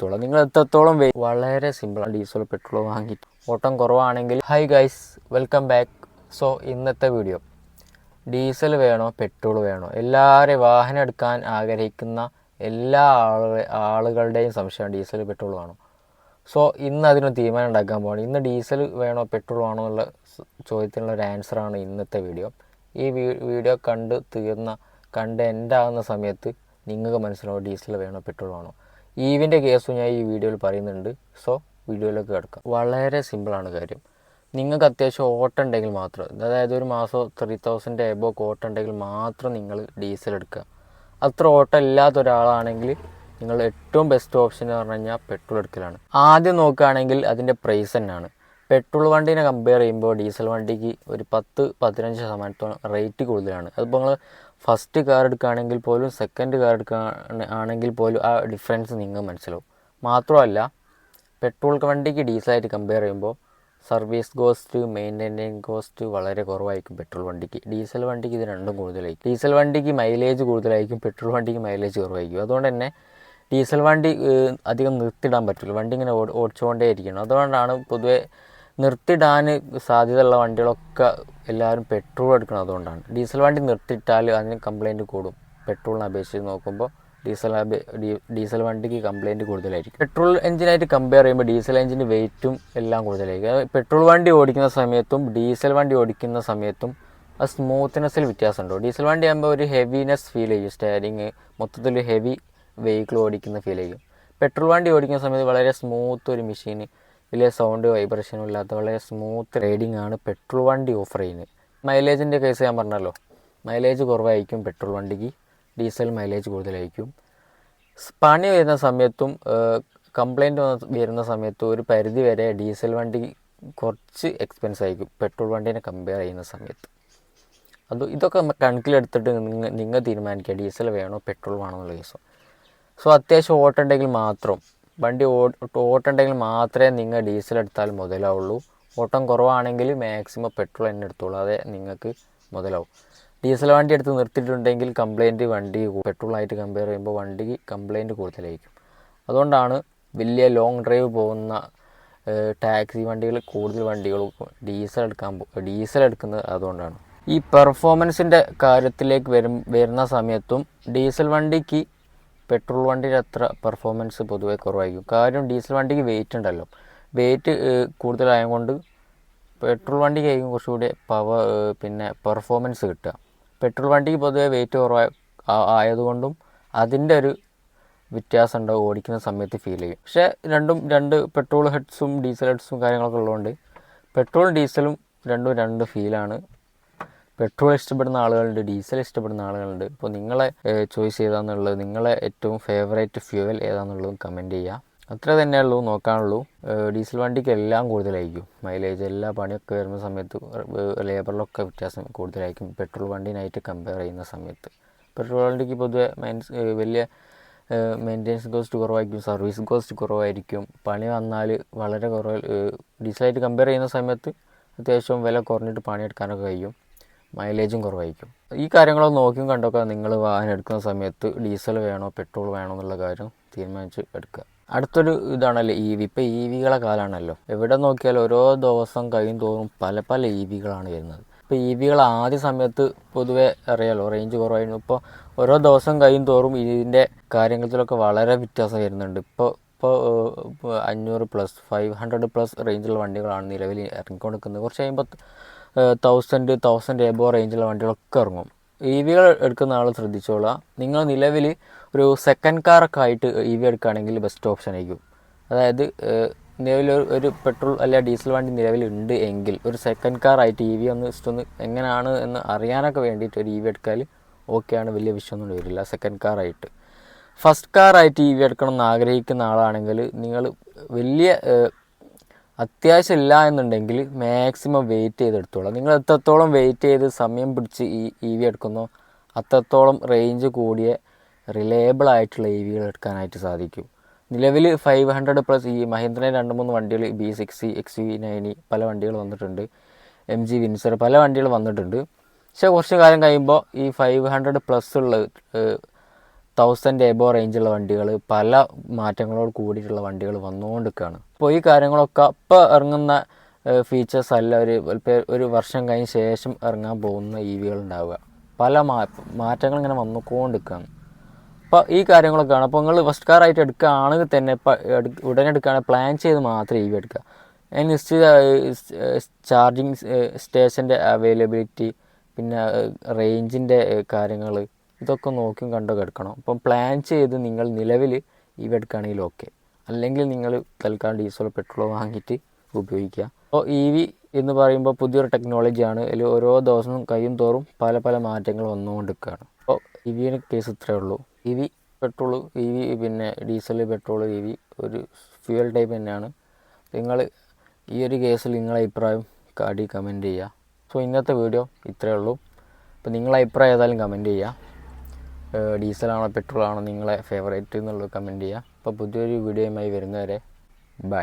എത്തുള്ളൂ നിങ്ങൾ എത്രത്തോളം വേ വളരെ സിമ്പിളാണ് ഡീസൽ പെട്രോൾ വാങ്ങിയിട്ട് ഓട്ടം കുറവാണെങ്കിൽ hi guys welcome back so ഇന്നത്തെ വീഡിയോ ഡീസൽ വേണോ പെട്രോൾ വേണോ? എല്ലാവരെയും വാഹനം എടുക്കാൻ ആഗ്രഹിക്കുന്ന എല്ലാ ആളുക ആളുകളുടെയും സംശയമാണ് ഡീസൽ പെട്രോൾ വേണോ? സോ ഇന്ന് അതിനൊരു തീരുമാനം ഉണ്ടാക്കാൻ പോകണം ഇന്ന് ഡീസൽ വേണോ പെട്രോൾ വേണോ എന്നുള്ള ചോദ്യത്തിനുള്ള ഒരു ആൻസറാണ് ഇന്നത്തെ വീഡിയോ ഈ വീഡിയോ കണ്ട് തീർന്ന കണ്ട് എൻഡാകുന്ന സമയത്ത് നിങ്ങൾക്ക് മനസ്സിലാവും ഡീസൽ വേണോ പെട്രോൾ വേണോ. ഈവിന്റെ കേസും ഞാൻ ഈ വീഡിയോയിൽ പറയുന്നുണ്ട്. സോ വീഡിയോയിലേക്ക് കിടക്കാം. വളരെ സിമ്പിളാണ് കാര്യം. നിങ്ങൾക്ക് അത്യാവശ്യം ഓട്ടം ഉണ്ടെങ്കിൽ മാത്രം അതായത് ഒരു മാസം ത്രീ തൗസൻഡ് എബോ ഓട്ടം ഉണ്ടെങ്കിൽ മാത്രം നിങ്ങൾ ഡീസൽ എടുക്കുക. അത്ര ഓട്ടം ഇല്ലാത്ത ഒരാളാണെങ്കിൽ നിങ്ങൾ ഏറ്റവും ബെസ്റ്റ് ഓപ്ഷൻ എന്ന് പറഞ്ഞു കഴിഞ്ഞാൽ പെട്രോൾ എടുക്കലാണ്. ആദ്യം നോക്കുകയാണെങ്കിൽ അതിന്റെ പ്രൈസ് തന്നെയാണ്. പെട്രോൾ വണ്ടീനെ കമ്പയർ ചെയ്യുമ്പോൾ ഡീസൽ വണ്ടിക്ക് ഒരു പത്ത് പതിനഞ്ച് ശതമാനത്തോളം റേറ്റ് കൂടുതലാണ്. അതിപ്പോൾ നിങ്ങൾ ഫസ്റ്റ് കാർ എടുക്കുകയാണെങ്കിൽ പോലും സെക്കൻഡ് കാർ എടുക്കുക ആണെങ്കിൽ പോലും ആ ഡിഫറൻസ് നിങ്ങൾക്ക് മനസ്സിലാവും. മാത്രമല്ല പെട്രോൾ വണ്ടിക്ക് ഡീസലായിട്ട് കമ്പയർ ചെയ്യുമ്പോൾ സർവീസ് കോസ്റ്റ് മെയിന്റെനൻസ് കോസ്റ്റ് വളരെ കുറവായിരിക്കും പെട്രോൾ വണ്ടിക്ക്. ഡീസൽ വണ്ടിക്ക് ഇത് രണ്ടും കൂടുതലായിരിക്കും. ഡീസൽ വണ്ടിക്ക് മൈലേജ് കൂടുതലായിരിക്കും പെട്രോൾ വണ്ടിക്ക് മൈലേജ് കുറവായിരിക്കും. അതുകൊണ്ട് തന്നെ ഡീസൽ വണ്ടി അധികം നിർത്തിടാൻ പറ്റില്ല. വണ്ടി ഇങ്ങനെ ഓടി ഓടിച്ചുകൊണ്ടേ ഇരിക്കണം അതുകൊണ്ടാണ് പൊതുവെ നിർത്തിടാൻ സാധ്യതയുള്ള വണ്ടികളൊക്കെ എല്ലാവരും പെട്രോൾ എടുക്കണം അതുകൊണ്ടാണ്. ഡീസൽ വണ്ടി നിർത്തിയിട്ടാൽ അതിന് കംപ്ലൈന്റ് കൂടും. പെട്രോളിനെ അപേക്ഷിച്ച് നോക്കുമ്പോൾ ഡീസൽ ഡീസൽ വണ്ടിക്ക് കംപ്ലൈന്റ് കൂടുതലായിരിക്കും. പെട്രോൾ എഞ്ചിനായിട്ട് കമ്പയർ ചെയ്യുമ്പോൾ ഡീസൽ എഞ്ചിന്റെ വെയിറ്റും എല്ലാം കൂടുതലായിരിക്കും. പെട്രോൾ വണ്ടി ഓടിക്കുന്ന സമയത്തും ഡീസൽ വണ്ടി ഓടിക്കുന്ന സമയത്തും ആ സ്മൂത്ത്നെസ്സിൽ വ്യത്യാസമുണ്ടോ. ഡീസൽ വണ്ടി ആകുമ്പോൾ ഒരു ഹെവിനെസ് ഫീൽ ചെയ്യും. സ്റ്റയറിങ് മൊത്തത്തിൽ ഹെവി വെഹിക്കിൾ ഓടിക്കുന്ന ഫീൽ ചെയ്യും. പെട്രോൾ വണ്ടി ഓടിക്കുന്ന സമയത്ത് വളരെ സ്മൂത്ത് ഒരു മെഷീൻ വലിയ സൗണ്ട് വൈബ്രേഷനും ഇല്ലാത്ത വളരെ സ്മൂത്ത് റൈഡിങ് ആണ് പെട്രോൾ വണ്ടി ഓഫർ ചെയ്യുന്നത്. മൈലേജിന്റെ കേസ് ഞാൻ പറഞ്ഞല്ലോ. മൈലേജ് കുറവായിരിക്കും പെട്രോൾ വണ്ടിക്ക്. ഡീസൽ മൈലേജ് കൂടുതലായിരിക്കും. പണി വരുന്ന സമയത്തും കംപ്ലൈന്റ് വരുന്ന സമയത്തും ഒരു പരിധി വരെ ഡീസൽ വണ്ടി കുറച്ച് എക്സ്പെൻസ് ആയിരിക്കും. പെട്രോൾ വണ്ടീനെ കമ്പയർ ചെയ്യുന്ന സമയത്ത്. അത് ഇതൊക്കെ കണക്കിലെടുത്തിട്ട് നിങ്ങൾ തീരുമാനിക്കുക. ഡീസൽ വേണോ പെട്രോൾ വേണോ എന്നുള്ള കേസോ സോ അത്യാവശ്യം ഓട്ടുണ്ടെങ്കിൽ മാത്രം വണ്ടി ഓട്ടുണ്ടെങ്കിൽ മാത്രമേ നിങ്ങൾ ഡീസൽ എടുത്താൽ മുതലാവുള്ളൂ. ഓട്ടം കുറവാണെങ്കിൽ മാക്സിമം പെട്രോൾ തന്നെ എടുത്തോളൂ. അതേ നിങ്ങൾക്ക് മുതലാവും. ഡീസൽ വണ്ടി എടുത്ത് നിർത്തിയിട്ടുണ്ടെങ്കിൽ കംപ്ലൈന്റ് വണ്ടി പെട്രോളായിട്ട് കമ്പയർ ചെയ്യുമ്പോൾ വണ്ടിക്ക് കംപ്ലൈന്റ് കൂടുതലായിരിക്കും. അതുകൊണ്ടാണ് വലിയ ലോങ് ഡ്രൈവ് പോകുന്ന ടാക്സി വണ്ടികൾ കൂടുതൽ വണ്ടികളും ഡീസൽ എടുക്കാൻ ഡീസൽ എടുക്കുന്നത് അതുകൊണ്ടാണ്. ഈ പെർഫോമൻസിന്റെ കാര്യത്തിലേക്ക് വരും വരുന്ന സമയത്തും ഡീസൽ വണ്ടിക്ക് പെട്രോൾ വണ്ടിയുടെ അത്ര പെർഫോമൻസ് പൊതുവെ കുറവായിരിക്കും. കാര്യം ഡീസൽ വണ്ടിക്ക് വെയിറ്റ് ഉണ്ടല്ലോ. വെയിറ്റ് കൂടുതലായതുകൊണ്ട് പെട്രോൾ വണ്ടിക്ക് വണ്ടിക്കായിരിക്കും കുറച്ചുകൂടി പവർ പിന്നെ പെർഫോമൻസ് കിട്ടുക. പെട്രോൾ വണ്ടിക്ക് പൊതുവെ വെയിറ്റ് കുറവായ ആയതുകൊണ്ടും അതിന്റെ ഒരു വ്യത്യാസം ഉണ്ടാവും ഓടിക്കുന്ന സമയത്ത് ഫീൽ ചെയ്യും. പക്ഷേ രണ്ടും രണ്ട് പെട്രോൾ ഹെഡ്സും ഡീസൽ ഹെഡ്സും കാര്യങ്ങളൊക്കെ ഉള്ളതുകൊണ്ട് പെട്രോളും ഡീസലും രണ്ടും രണ്ട് ഫീലാണ് പെട്രോൾ ഇഷ്ടപ്പെടുന്ന ആളുകളുണ്ട് ഡീസൽ ഇഷ്ടപ്പെടുന്ന ആളുകളുണ്ട്. ഇപ്പോൾ നിങ്ങളെ ചോയ്സ് ഏതാണെന്നുള്ളത് നിങ്ങളെ ഏറ്റവും ഫേവറേറ്റ് ഫ്യൂവൽ ഏതാണെന്നുള്ളതും കമന്റ് ചെയ്യുക അത്ര തന്നെയുള്ളൂ നോക്കാനുള്ളൂ. ഡീസൽ വണ്ടിക്ക് എല്ലാം കൂടുതലായിരിക്കും. മൈലേജ് എല്ലാ പണിയൊക്കെ വരുന്ന സമയത്ത് ലേബറിലൊക്കെ വ്യത്യാസം കൂടുതലായിരിക്കും. പെട്രോൾ വണ്ടിനായിട്ട് കമ്പയർ ചെയ്യുന്ന സമയത്ത്. പെട്രോൾ വണ്ടിക്ക് പൊതുവെ മെയിൻസ് വലിയ മെയിന്റെനൻസ് കോസ്റ്റ് കുറവായിരിക്കും സർവീസ് കോസ്റ്റ് കുറവായിരിക്കും. പണി വന്നാൽ വളരെ കുറവ് ഡീസലായിട്ട് കമ്പയർ ചെയ്യുന്ന സമയത്ത് അത്യാവശ്യം വില കുറഞ്ഞിട്ട് പണിയെടുക്കാനൊക്കെ കഴിയും. മൈലേജും കുറവായിരിക്കും. ഈ കാര്യങ്ങളൊക്കെ നോക്കിയും കണ്ടൊക്കെ നിങ്ങൾ വാഹനം എടുക്കുന്ന സമയത്ത് ഡീസൽ വേണോ പെട്രോൾ വേണോ എന്നുള്ള കാര്യം തീരുമാനിച്ച് എടുക്കുക. അടുത്തൊരു ഇതാണല്ലോ ഇ വി ഇപ്പോൾ ഇ വികളെ കാലമാണല്ലോ. എവിടെ നോക്കിയാലും ഓരോ ദിവസം കഴിയും തോറും പല പല ഇ വികളാണ് വരുന്നത്. ഇപ്പോൾ ഇ വികൾ ആദ്യ സമയത്ത് പൊതുവെ അറിയാലോ റേഞ്ച് കുറവായിരുന്നു. ഇപ്പോൾ ഓരോ ദിവസം കഴിയും തോറും ഇതിന്റെ കാര്യങ്ങളിലൊക്കെ വളരെ വ്യത്യാസം വരുന്നുണ്ട്. ഇപ്പോൾ ഇപ്പോൾ അഞ്ഞൂറ് പ്ലസ് ഫൈവ് ഹൺഡ്രഡ് പ്ലസ് റേഞ്ചുള്ള വണ്ടികളാണ് നിലവിൽ ഇറങ്ങിക്കൊണ്ടിരിക്കുന്നത്. കുറച്ച് കഴിയുമ്പോൾ തൗസൻഡ് തൗസൻഡ് എബോ റേഞ്ചുള്ള വണ്ടികളൊക്കെ ഇറങ്ങും. ഇ വികൾ എടുക്കുന്ന ആൾ ശ്രദ്ധിച്ചോളാം നിങ്ങൾ നിലവിൽ ഒരു സെക്കൻഡ് കാറൊക്കെ ആയിട്ട് ഇ വി എടുക്കുകയാണെങ്കിൽ ബെസ്റ്റ് ഓപ്ഷൻ ആയിരിക്കും. അതായത് നിലവിൽ ഒരു- പെട്രോൾ അല്ല ഡീസൽ വണ്ടി നിലവിലുണ്ട് എങ്കിൽ ഒരു സെക്കൻഡ് കാർ ആയിട്ട് ഇ വി ഒന്ന് ഒന്ന് എങ്ങനെയാണ് എന്ന് അറിയാനൊക്കെ വേണ്ടിയിട്ട് ഒരു ഇ വി എടുക്കാൻ ഓക്കെയാണ് വലിയ വിഷയമൊന്നും വരില്ല സെക്കൻഡ് കാറായിട്ട് ഫസ്റ്റ് കാറായിട്ട് ഇ വി എടുക്കണം എന്ന് ആഗ്രഹിക്കുന്ന ആളാണെങ്കിൽ നിങ്ങൾ വലിയ അത്യാവശ്യം ഇല്ല എന്നുണ്ടെങ്കിൽ മാക്സിമം വെയിറ്റ് ചെയ്ത് എടുത്തോളാം നിങ്ങൾ എത്രത്തോളം വെയിറ്റ് ചെയ്ത് സമയം പിടിച്ച് ഈ ഇ വി എടുക്കുന്നോ അത്രത്തോളം റേഞ്ച് കൂടിയ റിലയബിൾ ആയിട്ടുള്ള ഇ വികൾ എടുക്കാനായിട്ട് സാധിക്കും. നിലവിൽ ഫൈവ് ഹൺഡ്രഡ് പ്ലസ് ഈ മഹീന്ദ്രയുടെ രണ്ട് മൂന്ന് വണ്ടികൾ B six X V nine e പല വണ്ടികൾ വന്നിട്ടുണ്ട്. എം ജി വിൻസർ പല വണ്ടികൾ വന്നിട്ടുണ്ട്. പക്ഷേ കുറച്ച് കാലം കഴിയുമ്പോൾ ഈ ഫൈവ് ഹൺഡ്രഡ് പ്ലസ് ഉള്ള തൗസൻഡ് എബോ റേഞ്ചുള്ള വണ്ടികൾ പല മാറ്റങ്ങളോട് കൂടിയിട്ടുള്ള വണ്ടികൾ വന്നുകൊണ്ടിരിക്കുകയാണ്. അപ്പോൾ ഈ കാര്യങ്ങളൊക്കെ ഇപ്പോൾ ഇറങ്ങുന്ന ഫീച്ചേഴ്സ് അല്ല ഒരു ഒരു വർഷം കഴിഞ്ഞ ശേഷം ഇറങ്ങാൻ പോകുന്ന ഇ വികൾ ഉണ്ടാവുക പല മാ മാറ്റങ്ങൾ ഇങ്ങനെ വന്നുകൊണ്ടിരിക്കുകയാണ്. അപ്പോൾ ഈ കാര്യങ്ങളൊക്കെയാണ്. അപ്പോൾ നിങ്ങൾ ഫസ്റ്റ് കാറായിട്ട് എടുക്കുകയാണെങ്കിൽ തന്നെ ഉടനെ എടുക്കുകയാണെങ്കിൽ പ്ലാൻ ചെയ്ത് മാത്രമേ ഇ വി എടുക്കുക നിശ്ചിത ചാർജിങ് സ്റ്റേഷന്റെ അവൈലബിലിറ്റി പിന്നെ റേഞ്ചിന്റെ കാര്യങ്ങൾ ഇതൊക്കെ നോക്കിയും കണ്ടൊക്കെ എടുക്കണം അപ്പം പ്ലാൻ ചെയ്ത് നിങ്ങൾ നിലവിൽ ഈ വി എടുക്കുകയാണെങ്കിൽ ഓക്കെ അല്ലെങ്കിൽ നിങ്ങൾ തൽക്കാലം ഡീസലോ പെട്രോളോ വാങ്ങിയിട്ട് ഉപയോഗിക്കുക. അപ്പോൾ ഇ വി എന്ന് പറയുമ്പോൾ പുതിയൊരു ടെക്നോളജിയാണ് അതിൽ ഓരോ ദിവസവും കഴിയും തോറും പല പല മാറ്റങ്ങൾ വന്നുകൊണ്ടിരിക്കുകയാണ്. അപ്പോൾ ഇ വിയുടെ കേസ് ഇത്രയേ ഉള്ളൂ. E V petrol E V പിന്നെ ഡീസൽ പെട്രോൾ ഇ വി ഒരു ഫ്യൂവൽ ടൈപ്പ് തന്നെയാണ്. നിങ്ങൾ ഈ ഒരു കേസിൽ നിങ്ങളെ അഭിപ്രായം കാടി കമന്റ് ചെയ്യുക. സോ ഇന്നത്തെ വീഡിയോ ഇത്രയേ ഉള്ളൂ. അപ്പോൾ നിങ്ങളെ അഭിപ്രായം ഏതായാലും കമന്റ് ചെയ്യുക. ഡീസലാണോ പെട്രോളാണോ നിങ്ങളെ ഫേവറേറ്റ് എന്നുള്ളത് കമന്റ് ചെയ്യുക അപ്പോൾ പുതിയൊരു വീഡിയോയുമായി വരുന്നവരെ ബൈ